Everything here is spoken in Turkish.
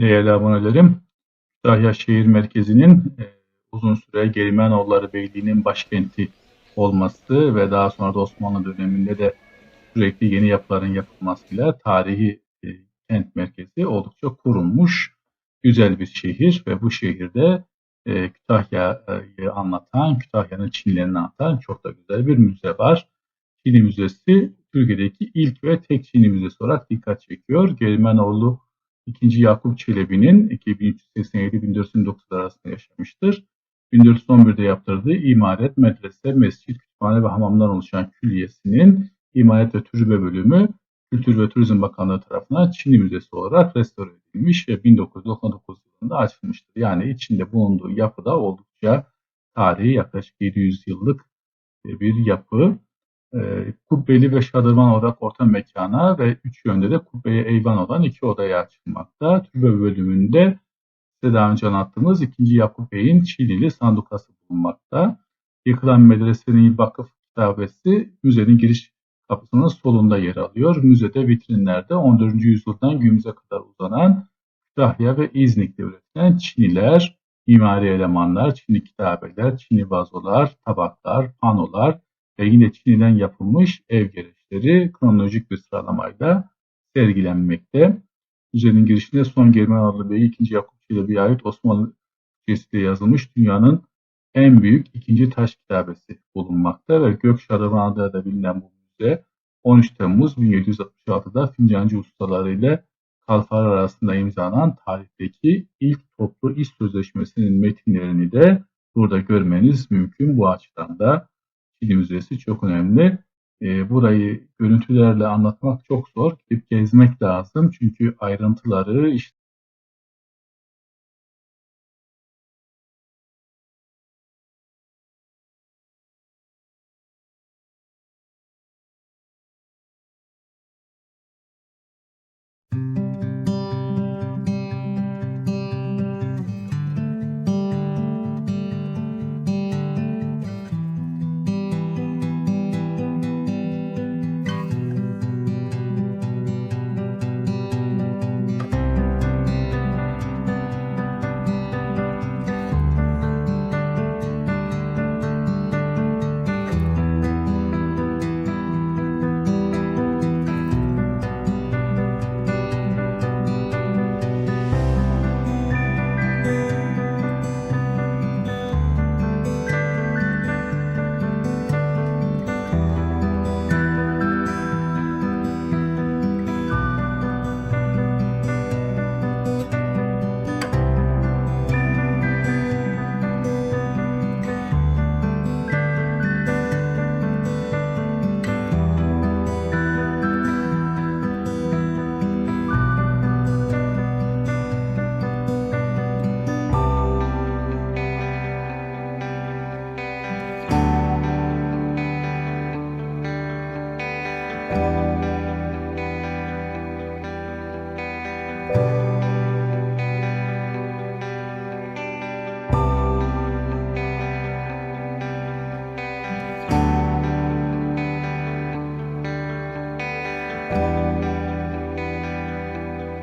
Değerli abonelerim, Kütahya şehir merkezinin e, uzun süre Gerimenoğulları Beyliği'nin başkenti olması ve daha sonra da Osmanlı döneminde de sürekli yeni yapıların yapılmasıyla tarihi e, kent merkezi oldukça kurulmuş güzel bir şehir ve bu şehirde e, Kütahya'yı anlatan, Kütahya'nın Çinlerini anlatan çok da güzel bir müze var. Çinli Müzesi Türkiye'deki ilk ve tek Çinli Müzesi olarak dikkat çekiyor. Gerimenoğlu 2. Yakup Çelebi'nin 2387-1409 arasında yaşamıştır. 1411'de yaptırdığı imaret, medrese, mescit, kütüphane ve hamamdan oluşan külliyesinin imaret ve türbe bölümü Kültür ve Turizm Bakanlığı tarafından Çinli Müzesi olarak restore edilmiş ve 1999 yılında açılmıştır. Yani içinde bulunduğu yapı da oldukça tarihi yaklaşık 700 yıllık bir yapı. E, kubbeli ve şadırvan olarak orta mekana ve üç yönde de kubbeye eyvan olan iki odaya açılmakta. Türbe bölümünde size daha önce anlattığımız 2. Yakup Bey'in Çiğlili sandukası bulunmakta. Yıkılan medresenin vakıf kitabesi müzenin giriş kapısının solunda yer alıyor. Müzede vitrinlerde 14. yüzyıldan günümüze kadar uzanan Kütahya ve İznik'te üretilen Çiniler, mimari elemanlar, Çinli kitabeler, Çinli vazolar, tabaklar, panolar, ve yine Çin'den yapılmış ev gereçleri kronolojik bir sıralamayla sergilenmekte. Müzenin girişinde son Germanoğlu Bey 2. Yakup Çelebi'ye ait Osmanlı Türkçesiyle yazılmış dünyanın en büyük ikinci taş kitabesi bulunmakta ve Gök Şadırvan adıyla bilinen bu müze 13 Temmuz 1766'da Fincancı ustalarıyla Kalfar arasında imzalanan tarihteki ilk toplu iş sözleşmesinin metinlerini de burada görmeniz mümkün. Bu açıdan da Çin Müzesi çok önemli. E, burayı görüntülerle anlatmak çok zor. Gidip gezmek lazım. Çünkü ayrıntıları, işte